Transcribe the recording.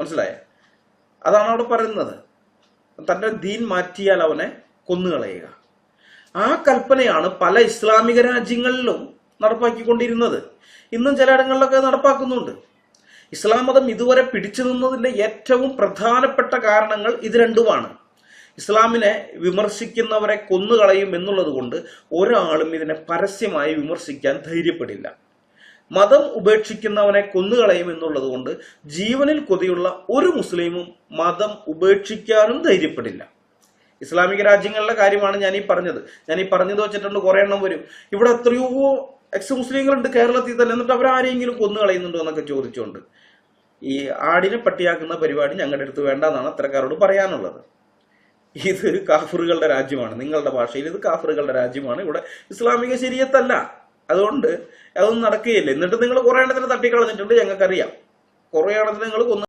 മനസ്സിലായ? അതാണ് അവിടെ പറയുന്നത്. തന്റെ ദീൻ മാറ്റിയാൽ അവനെ കൊന്നുകളയുക. ആ കൽപ്പനയാണ് പല ഇസ്ലാമിക രാജ്യങ്ങളിലും നടപ്പാക്കിക്കൊണ്ടിരുന്നത്. ഇന്നും ചിലയിടങ്ങളിലൊക്കെ നടപ്പാക്കുന്നുണ്ട്. ഇസ്ലാം മതം ഇതുവരെ പിടിച്ചു നിന്നതിന്റെ ഏറ്റവും പ്രധാനപ്പെട്ട കാരണങ്ങൾ ഇത് രണ്ടുമാണ്. ഇസ്ലാമിനെ വിമർശിക്കുന്നവരെ കൊന്നുകളയും എന്നുള്ളത് കൊണ്ട് ഒരാളും ഇതിനെ പരസ്യമായി വിമർശിക്കാൻ ധൈര്യപ്പെടില്ല. മതം ഉപേക്ഷിക്കുന്നവനെ കൊന്നുകളയും എന്നുള്ളത് കൊണ്ട് ജീവനിൽ കൊതിയുള്ള ഒരു മുസ്ലിമും മതം ഉപേക്ഷിക്കാനും ധൈര്യപ്പെടില്ല. ഇസ്ലാമിക രാജ്യങ്ങളിലെ കാര്യമാണ് ഞാൻ ഈ പറഞ്ഞത്. ഞാൻ ഈ പറഞ്ഞത് വെച്ചിട്ടുണ്ട് കുറെ എണ്ണം വരും. ഇവിടെ എത്രയോ എക്സ് മുസ്ലിങ്ങളുണ്ട് കേരളത്തിൽ തന്നെ. എന്നിട്ട് അവരാരെങ്കിലും കൊന്നു കളയുന്നുണ്ടോ എന്നൊക്കെ ചോദിച്ചുകൊണ്ട് ഈ ആടിനെ പട്ടിയാക്കുന്ന പരിപാടി ഞങ്ങളുടെ അടുത്ത് വേണ്ട എന്നാണ് അത്തരക്കാരോട് പറയാനുള്ളത്. ഇത് കാഫറുകളുടെ രാജ്യമാണ്. നിങ്ങളുടെ ഭാഷയിൽ ഇത് കാഫറുകളുടെ രാജ്യമാണ്. ഇവിടെ ഇസ്ലാമിക ശരീരത്തല്ല. അതുകൊണ്ട് അതൊന്നും നടക്കുകയില്ല. എന്നിട്ട് നിങ്ങൾ കുറേ എണ്ണത്തിന് തട്ടിക്കളഞ്ഞിട്ടുണ്ട് ഞങ്ങൾക്കറിയാം. കുറേ എണ്ണത്തിന് നിങ്ങൾ കൊന്നു